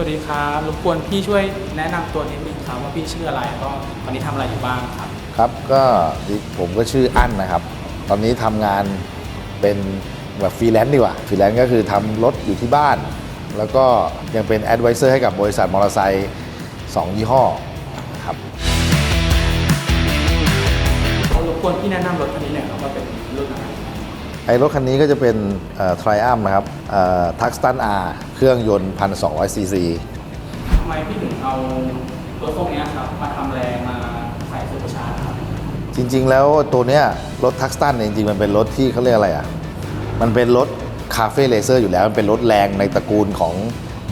วัสดีครับรบกวนพี่ช่วยแนะนำตัวนิดนึงครับว่าพี่ชื่ออะไรแล้วก็ตอนนี้ทำอะไรอยู่บ้างครับ ครับก็ผมก็ชื่ออั้นนะครับ ตอนนี้ทำงานเป็นแบบฟรีแลนซ์ดีกว่าฟรีแลนซ์ก็คือทำรถอยู่ที่บ้าน แล้วก็ยังเป็นแอดไวเซอร์ให้กับบริษัทมอเตอร์ไซค์สองยี่ห้อครับเขารบกวนพี่แนะนำรถคันนี้หน่อยครับว่าเป็นรุ่นอะ ไรไอ้รถคันนี้ก็จะเป็นทริอัมนะครับทักสตันอาเครื่องยนต์ 1,200 ซีซีทำไมพี่ถึงเอารถทรงเนี้ยครับมาทำแรงมาใส่ซูเปอร์ชาร์จครับ จริงๆแล้วตัวเนี้ยรถทักสตันเนี่ยจริงๆ มันเป็นรถที่เขาเรียกอะไรอะ มันเป็นรถคาเฟ่เลเซอร์อยู่แล้ว มันเป็นรถแรงในตระกูลของ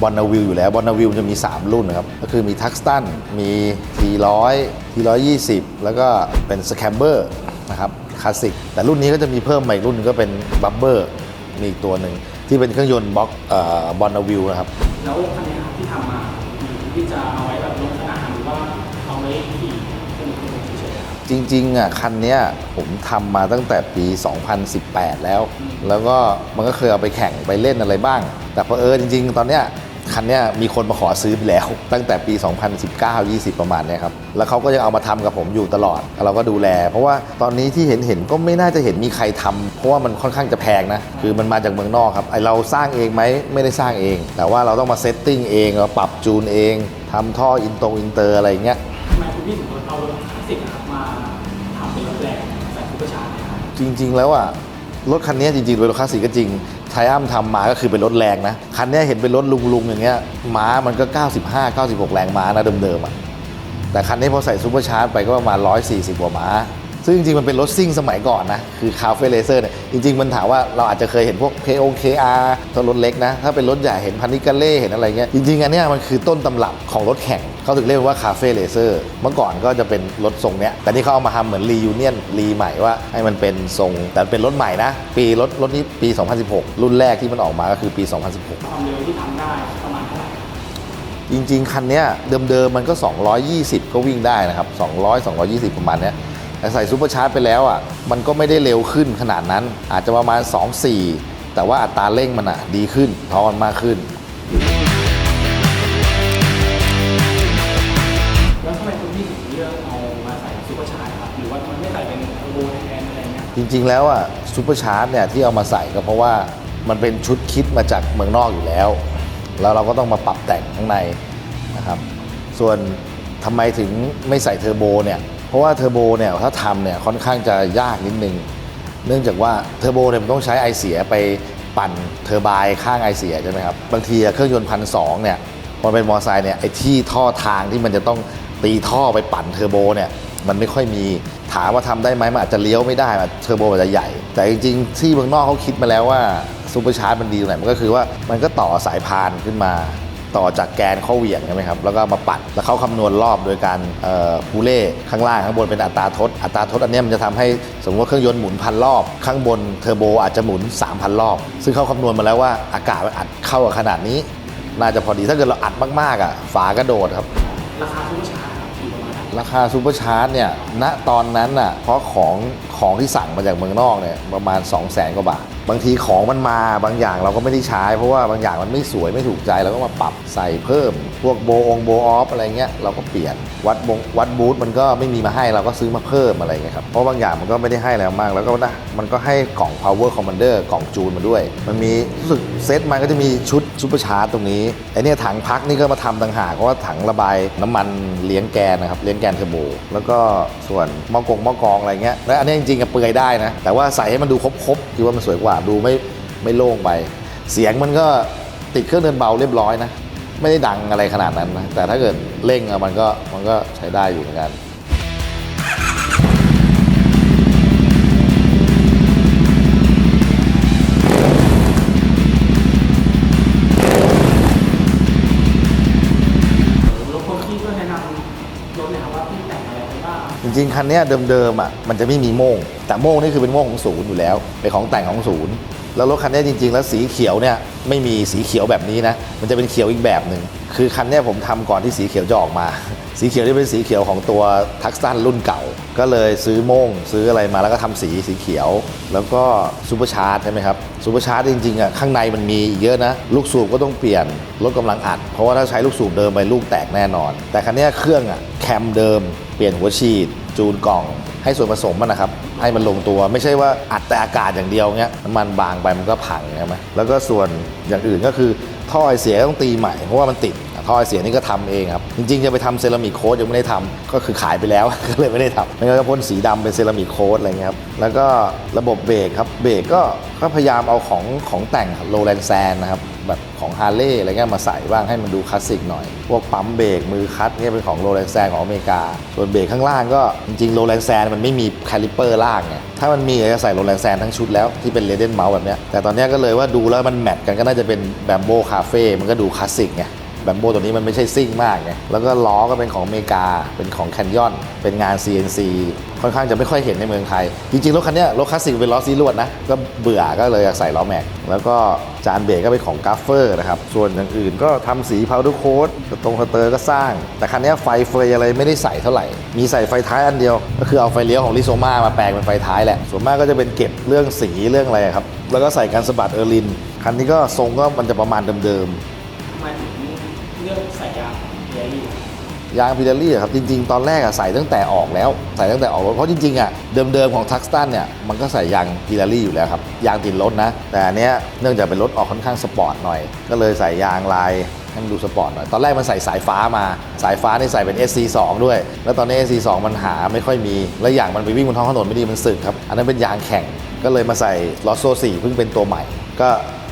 บอนนาวิลอยู่แล้วบอนนาวิลจะมี 3 รุ่นนะครับ ก็คือมีทักสตันมี T100 T120 แล้วก็เป็นสแคมเบอร์นะครับ คลาสสิกแต่รุ่นนี้ก็จะมีเพิ่มมาอีกรุ่นหนึงก็เป็นบับเบอร์มีอีกตัวหนึ่งที่เป็นเครื่องยนต์บล็อกบอนนาวิลนะครับ แล้วคันนี้ครับที่ทำมาที่จะเอาไว้แบบลงสนามหรือว่าเอาไว้ขี่เป็นคนเฉยๆครับจริงๆอะคันเนี้ยผมทำมาตั้งแต่ปี 2018 แล้ว แล้วก็มันก็เคยเอาไปแข่งไปเล่นอะไรบ้าง แต่พอเออจริง ๆ ตอนเนี้ย คันเนี้ยมีคนมาขอซื้อไปแล้ว ตั้งแต่ปี 2019-20 ประมาณเนี้ยครับ แล้วเขาก็ยังเอามาทำกับผมอยู่ตลอด เราก็ดูแล เพราะว่าตอนนี้ที่เห็นเห็นๆก็ไม่น่าจะเห็นมีใครทำเพราะว่ามันค่อนข้างจะแพงนะ คือมันมาจากเมืองนอกครับ ไอเราสร้างเองไหมไม่ได้สร้างเอง แต่ว่าเราต้องมาเซตติ้งเอง เราปรับจูนเองทำท่ออินตรงอินเตอร์อะไรอย่างเงี้ยทำไมคุณพี่ถึงเอารถคลาสสิกอะครับมาทำเป็นรถแรงใส่ซูเปอร์ชาร์จเนี่ยครับจริง ๆ แล้วอะรถคันนี้จริงๆเป็นรถคลาสสิกก็จริง ไทอัมทำมาก็คือเป็นรถแรงนะ คันนี้เห็นเป็นรถลุงๆอย่างเงี้ยม้ามันก็ 95 96 แรงม้านะเดิมๆอะแต่คันนี้พอใส่ซูเปอร์ชาร์จไปก็ประมาณ 140 กว่าม้า ซึ่งจริงๆ มันเป็นรถซิ่งสมัยก่อนนะ คือคาเฟ่เลเซอร์เนี่ย จริง ๆ มันถามว่าเราอาจจะเคยเห็นพวก KO KR ตัวรถเล็กนะ ถ้าเป็นรถใหญ่เห็นพันนิกาเล่เห็นอะไรเงี้ย จริง ๆ อันเนี้ยมันคือต้นตำรับของรถแข่ง เขาถึงเรียกว่าคาเฟ่เลเซอร์เมื่อก่อนก็จะเป็นรถทรงเนี้ย แต่นี่เขาเอามาทำเหมือนรียูเนียนรีใหม่ว่าให้มันเป็นทรง แต่เป็นรถใหม่นะ ปีรถรถนี้ปี 2016 รุ่นแรกที่มันออกมาก็คือปี 2016 ความเร็วที่ทำได้ประมาณเท่าไหร่จริง ๆ คันเนี้ยเดิมๆมันก็ 220 ก็วิ่งได้นะครับ200 220 ประมาณเนี้ย แต่ใส่ซูเปอร์ชาร์จไปแล้วอะมันก็ไม่ได้เร็วขึ้นขนาดนั้นอาจจะประมาณ 2.4 แต่ว่าอัตราเร่งมันอะดีขึ้นทอมันมากขึ้น แล้วทำไมคุณพี่ถึงเลือกเอามาใส่ซูเปอร์ชาร์จครับหรือว่ามันไม่ใส่เป็นเทอร์โบแทนอะไรเงี้ยจริงๆแล้วอะซูเปอร์ชาร์จเนี่ยที่เอามาใส่ก็เพราะว่ามันเป็นชุดคิดมาจากเมืองนอกอยู่แล้ว แล้วเราก็ต้องมาปรับแต่งข้างในนะครับ ส่วนทำไมถึงไม่ใส่เทอร์โบเนี่ยเพ ราะว่าเทอร์โบเนี่ยถ้าทำเนี่ยค่อนข้างจะยากนิดนึง เนื่องจากว่าเทอร์โบเนี่ยมันต้องใช้ไอเสียไปปั่นเทอร์ไบน์ข้างไอเสียใช่ไหมครับบางทีเครื่องยนต์พันสองเนี่ยพอเป็นมอเตอร์ไซค์เนี่ยไอที่ท่อทางที่มันจะต้องตีท่อไปปั่นเทอร์โบเนี่ยมันไม่ค่อยมีถามว่าทำได้ไหมมันอาจจะเลี้ยวไม่ได้เทอร์โบมันจะใหญ่ แต่จริงๆ ที่เมืองนอกเขาคิดมาแล้วว่าซูเปอร์ชาร์จมันดีตรงไหนมันก็คือว่ามันก็ต่อสายพานขึ้นมา ต่อจากแกนข้อเหวี่ยงใช่ไหมครับแล้วก็มาปัดแล้วเขาคำนวณรอบโดยการเอ่อพูเล่ข้างล่างข้างบนเป็นอัตราทดอัตราทดอันเนี้ยมันจะทำให้สมมติว่าเครื่องยนต์หมุนพันรอบ ข้างบนเทอร์โบอาจจะหมุน 3,000 รอบ ซึ่งเขาคำนวณมาแล้วว่าอากาศมันอัดเข้ากับขนาดนี้ น่าจะพอดีถ้าเกิดเราอัดมากๆอะฝากระโดดครับราคาซูเปอร์ชาร์จครับอยู่ประมาณเท่าไหร่ราคาซูเปอร์ชาร์จเนี่ยณตอนนั้นน่ะเพราะของ ของที่สั่งมาจากเมืองนอกเนี่ยประมาณ 2 0 0แสนกว่าบาท บางทีของมันมาบางอย่างเราก็ไม่ได้ใช้ เพราะว่าบางอย่างมันไม่สวยไม่ถูกใจเราก็มาปรับใส่เพิ่ม พวกโบองโบออฟอะไรเงี้ยเราก็เปลี่ยนวัดบงวัดบูธมันก็ไม่มีมาให้เราก็ซื้อมาเพิ่มอะไรเงี้ยครับเพราะบางอย่างมันก็ไม่ได้ให้แล้วมาก แล้วก็นะมันก็ให้กล่อง power commander กล่องจูนมาด้วย มันมีรู้สึกเซตมันก็จะมีชุดซูเปอร์ชาร์จตรงนี้ไอเนี่ยถังพักนี่ก็มาทำต่างหากเพราะว่าถังระบายน้ำมันเลี้ยงแกนนะครับเลี้ยงแกนเทอร์โบแล้วก็ส่วนหม้อกงหม้อกองอะไรเงี้ยและอันนี้จริงๆกับเปลือยได้นะ แต่ว่าใส่ให้มันดูครบๆคิดว่ามันสวยกว่าดูไม่ไม่โล่งไป เสียงมันก็ติดเครื่องเดินเบาเรียบร้อยนะ ไม่ได้ดังอะไรขนาดนั้นนะ แต่ถ้าเกิดเร่งอะมันก็มันก็ใช้ได้อยู่เหมือนกันรถพวกพี่ก็แนะนำ จริงๆ คันนี้เดิมๆอะมันจะไม่มีโม่ง แต่โม่งนี่คือเป็นโม่งของศูนย์อยู่แล้วเป็นของแต่งของศูนย์ แล้วรถคันนี้จริง ๆ แล้วสีเขียวเนี่ยไม่มีสีเขียวแบบนี้นะ มันจะเป็นเขียวอีกแบบหนึ่ง คือคันนี้ผมทำก่อนที่สีเขียวจะออกมา สีเขียวที่เป็นสีเขียวของตัวทักซันรุ่นเก่า ก็เลยซื้อโม่งซื้ออะไรมาแล้วก็ทำสีสีเขียว แล้วก็ซูเปอร์ชาร์จใช่ไหมครับซูเปอร์ชาร์จจริงๆอะข้างในมันมีเยอะนะ ลูกสูบก็ต้องเปลี่ยนลดกำลังอัด เพราะว่าถ้าใช้ลูกสูบเดิมไปลูกแตกแน่นอน แต่คันนี้เครื่องอะแคมเดิม เปลี่ยนหัวฉีด จูนกล่อง ให้ส่วนผสมมันนะครับ ให้มันลงตัวไม่ใช่ว่าอัดแต่อากาศอย่างเดียวเงี้ยน้ำมันบางไปมันก็พังใช่ไหมแล้วก็ส่วนอย่างอื่นก็คือท่อไอเสียต้องตีใหม่เพราะว่ามันติดท่อไอเสียนี่ก็ทำเองครับ จริงๆ จะไปทำเซรามิกโค้ดยังไม่ได้ทำก็คือขายไปแล้ว ก็เลยไม่ได้ทำไม่งั้นก็พ่นสีดำเป็นเซรามิกโค้ดอะไรเงี้ยครับ แล้วก็ระบบเบรกครับ เบรกก็ก็พยายามเอาของของแต่งโรแลนแซนนะครับแบบของฮาร์เลย์อะไรเงี้ยมาใส่บ้างให้มันดูคลาสสิกหน่อย พวกปั๊มเบรกมือคัดเนี่ยเป็นของโรแลนแซนของอเมริกา ส่วนเบรกข้างล่างก็จริงๆโรแลนแซนมันไม่มีคาลิเปอร์ล่างไงถ้ามันมีจะใส่โรแลนแซนทั้งชุดแล้วที่เป็นเลเดนเมาส์แบบเนี้ยแต่ตอนนี้ก็เลยว่าดูแล้วมันแมทกันก็น่าจะเป็นแบมโบคาเฟ่มันก็ดูคลาสสิกไง แบมโบตัวนี้มันไม่ใช่ซิ่งมากไงแล้วก็ล้อก็เป็นของอเมริกา เป็นของแคนยอน เป็นงาน CNC ค่อนข้างจะไม่ค่อยเห็นในเมืองไทย จริงๆ รถคันนี้รถคลาสสิกเป็นล้อซีลวดนะ ก็เบื่อก็เลยอยากใส่ล้อแม็ก แล้วก็จานเบรกก็เป็นของกราฟเฟอร์นะครับ ส่วนอย่างอื่นก็ทำสีพาวเดอร์โค้ดตรงสเตอร์ก็สร้าง แต่คันนี้ไฟเฟยอะไรไม่ได้ใส่เท่าไหร่ มีใส่ไฟท้ายอันเดียว ก็คือเอาไฟเลี้ยวของลิโซมามาแปลงเป็นไฟท้ายแหละ ส่วนมากก็จะเป็นเก็บเรื่องสีเรื่องอะไรครับ แล้วก็ใส่การสะบัดเออร์ลิน คันนี้ก็ทรงก็มันจะประมาณเดิมๆ ส่ยางเดลี่ยางพิเดลี่ครับจริงๆ ตอนแรกอะใส่ตั้งแต่ออกแล้ว ใส่ตั้งแต่ออกรถเพราะจริงๆอะเดิมๆของทักสตันเนี่ยมันก็ใส่ยางพิเดลี่อยู่แล้วครับยางติดรถนะ แต่อันเนี้ยเนื่องจากเป็นรถออกค่อนข้างสปอร์ตหน่อย ก็เลยใส่ยางลายให้มันดูสปอร์ตหน่อยตอนแรกมันใส่สายฟ้ามาสายฟ้านี่ใส่เป็น SC2 ด้วย แล้วตอนนี้ SC2 มันหาไม่ค่อยมี และอย่างมันไปวิ่งบนท้องถนนไม่ดีมันสึกครับอันนั้นเป็นยางแข่งก็เลยมาใส่ลอสโซ4เพิ่งเป็นตัวใหม่ ก็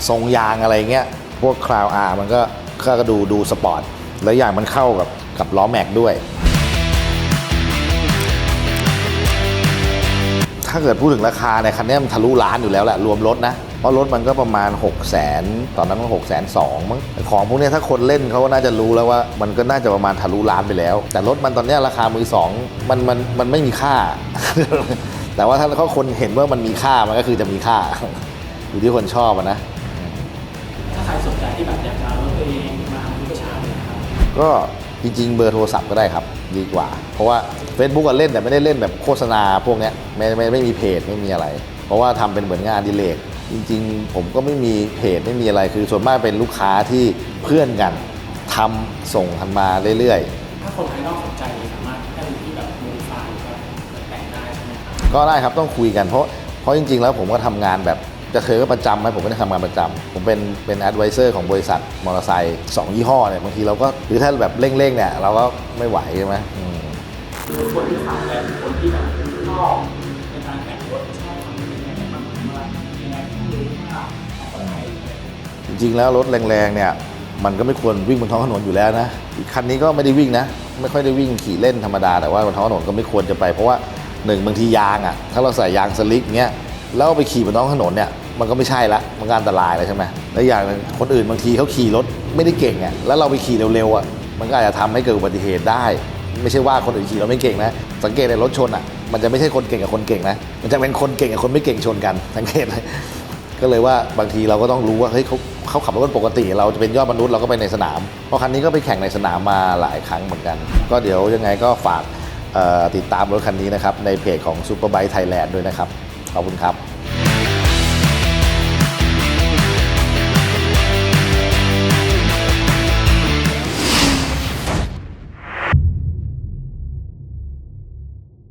ทรงยางอะไรเงี้ยพวกคราวอามันก็ ก็ดูดูสปอร์ต แล้วอย่างมันเข้ากับกับล้อแม็กด้วย ถ้าเกิดพูดถึงราคาในยคันนี้มันทะลุล้านอยู่แล้วแหละ รวมรถนะ เพราะรถมันก็ประมาณ 6 0 0 0 0 0ตอนนั้นมัน6 0 0 0 0มั้งของพวกนี้ถ้าคนเล่นเขาก็น่าจะรู้แล้วว่า มันก็น่าจะประมาณทะลุล้านไปแล้ว แต่รถมันตอนนี้ราคามือสองมันมันมันไม่มีค่า แต่ว่าถ้าเขาคนเห็นว่ามันมีค่ามันก็คือจะมีค่าอยู่ที่คนชอบนะถ้าใครสนใจที่แบบอยากจะ ก็จริงๆ เบอร์โทรศัพท์ก็ได้ครับ ดีกว่า เพราะว่า Facebook ก็เล่นแต่ไม่ได้เล่นแบบโฆษณาพวกเนี้ยไม่ไม่ไม่มีเพจไม่มีอะไร เพราะว่าทำเป็นเหมือนงานอดิเลกจริง ๆ ผมก็ไม่มีเพจไม่มีอะไรคือส่วนมากเป็นลูกค้าที่เพื่อนกันทำส่งทันมาเรื่อยถ้าคนภายนอกสนใจเนี่ยสามารถให้ดูที่แบบโมดิฟายหรือว่าแต่งได้ใช่ไหมครับๆก็ได้ครับต้องคุยกันเพราะเพราะจริง ๆ แล้วผมก็ทำงานแบบ จะเคยก็ประจำไหมผมไม่ได้ทำงานประจำผมเป็นเป็นแอดไวเซอร์ของบริษัทมอเตอร์ไซค์สองยี่ห้อเนี่ยบางทีเราก็หรือถ้าแบบเร่งๆเนี่ยเราก็ไม่ไหวใช่ไหมอืมคือคนที่ขับและคนที่แบบชอบในการแต่งรถชอบทำยังไงบ้างว่ายังไงที่รู้ว่าเอาไปไหนจริงๆแล้วรถแรงๆเนี่ยมันก็ไม่ควรวิ่งบนท้องถนนอยู่แล้วนะอีกคันนี้ก็ไม่ได้วิ่งนะ ไม่ค่อยได้วิ่งขี่เล่นธรรมดาแต่ว่าบนท้องถนนก็ไม่ควรจะไปเพราะว่าหนึ่งบางทียางอะ่ะถ้าเราใส่ยางสลิกเงี้ยแล้วเอาไปขี่บนท้องถนนเนี่ย มันก็ไม่ใช่ละมันก็อันตรายเลยใช่ไหมแล้วอย่างนึงคนอื่นบางทีเขาขี่รถไม่ได้เก่งอะ่ะแล้วเราไปขี่เร็วๆอะมันก็อาจจะทำให้เกิดอุบัติเหตุได้ ไม่ใช่ว่าคนอื่นขี่เราไม่เก่งนะ สังเกตในรถชนอะมันจะไม่ใช่คนเก่งกับคนเก่งนะ มันจะเป็นคนเก่งกับคนไม่เก่งชนกัน สังเกตเลยก็เลยว่าบางทีเราก็ต้องรู้ว่าเฮ้ยเขาเขาขับรถปกติ เราจะเป็นยอดมนุษย์เราก็ไปในสนาม เพราะคันนี้ก็ไปแข่งในสนามมาหลายครั้งเหมือนกัน ก็เดี๋ยวยังไงก็ฝากติดตามรถคันนี้นะครับในเพจของ Superbike Thailand ด้วยนะครับขอบคุณครับ